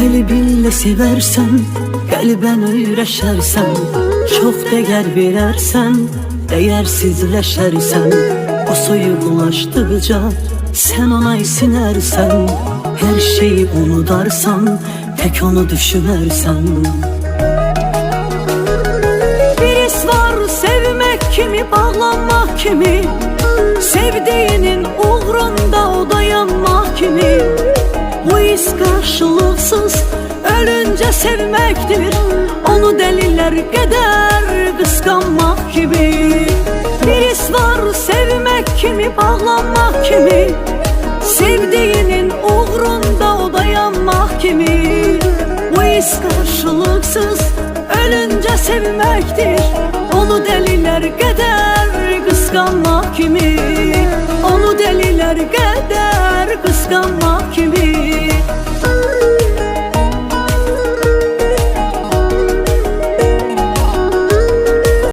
Kalbinle seversen Kalben öyrəşərsən Çox dəyər verərsən Değersizleşersen O soyuqlaşdıqca Sen ona isinersen Her şeyi unudarsan Tek onu düşünersen. Bir his var sevmek kimi Bağlanmak kimi Sevdiğinin His karşılıksız Ölünce sevmektir. Onu deliler kadar kıskanmak gibi. Bir his var sevmek kimi Bağlanmak kimi. Sevdiğinin uğrunda o dayanmak kimi. Bu his karşılıksız Ölünce sevmektir. Onu deliler kadar kıskanmak kimi. Onu deliler kadar kıskanmak kimi